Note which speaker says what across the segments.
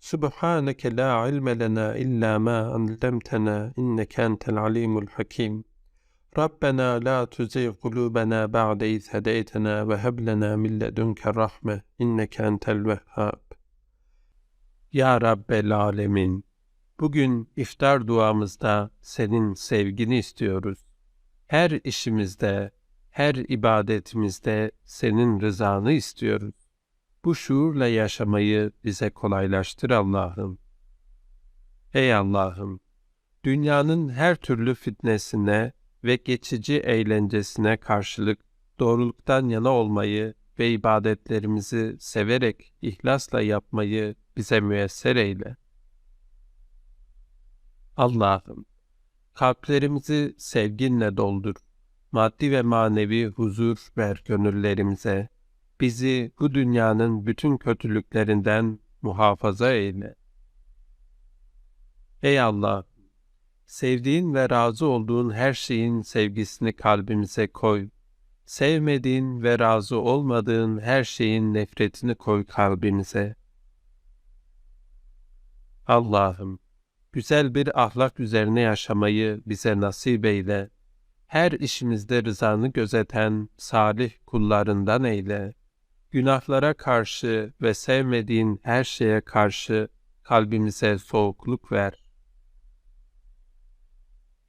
Speaker 1: Subhaneke la ilme lena illa ma allamtana inneke entel alimul hakim. Rabbena la tuzigh kulubena ba'de iz hedeytena ve heb lena min ledunke rahme inneke entel vehhab. Ya Rabbel bugün iftar duamızda senin sevgini istiyoruz. Her işimizde, her ibadetimizde senin rızanı istiyoruz. Bu şuurla yaşamayı bize kolaylaştır Allah'ım. Ey Allah'ım, dünyanın her türlü fitnesine ve geçici eğlencesine karşılık doğruluktan yana olmayı ve ibadetlerimizi severek ihlasla yapmayı bize müyesser eyle. Allah'ım, kalplerimizi sevginle doldur. Maddi ve manevi huzur ver gönüllerimize. Bizi bu dünyanın bütün kötülüklerinden muhafaza eyle. Ey Allah, sevdiğin ve razı olduğun her şeyin sevgisini kalbimize koy. Sevmediğin ve razı olmadığın her şeyin nefretini koy kalbimize. Allah'ım, güzel bir ahlak üzerine yaşamayı bize nasip eyle. Her işimizde rızanı gözeten salih kullarından eyle. Günahlara karşı ve sevmediğin her şeye karşı kalbimize soğukluk ver.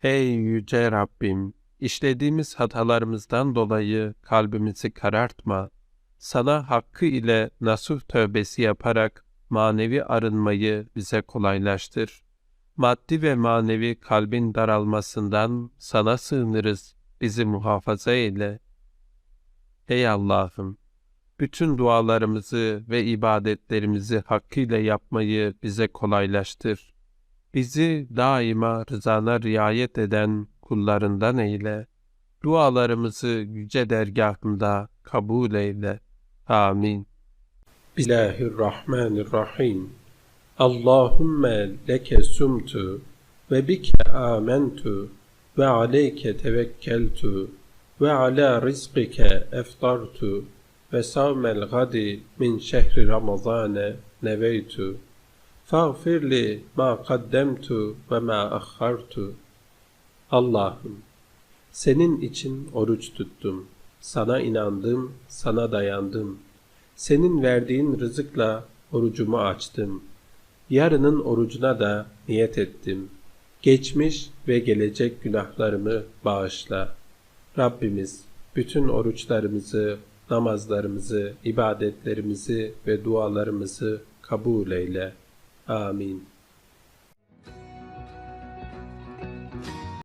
Speaker 1: Ey yüce Rabbim, işlediğimiz hatalarımızdan dolayı kalbimizi karartma. Sana hakkı ile nasuh tövbesi yaparak manevi arınmayı bize kolaylaştır. Maddi ve manevi kalbin daralmasından sana sığınırız, bizi muhafaza eyle. Ey Allah'ım, bütün dualarımızı ve ibadetlerimizi hakkıyla yapmayı bize kolaylaştır. Bizi daima rızana riayet eden kullarından eyle. Dualarımızı yüce dergahında kabul eyle. Amin. Bismillahirrahmanirrahim. Allahümme leke sumtu ve bike amentu ve aleyke tevekkeltu ve ala rizqike eftartu ve savmel gadi min şehri ramazane neveytu fağfirli ma kaddemtu ve ma akhartu Allah'ım senin için oruç tuttum. Sana inandım, sana dayandım. Senin verdiğin rızıkla orucumu açtım. Yarının orucuna da niyet ettim. Geçmiş ve gelecek günahlarımı bağışla. Rabbimiz bütün oruçlarımızı, namazlarımızı, ibadetlerimizi ve dualarımızı kabul eyle. Amin.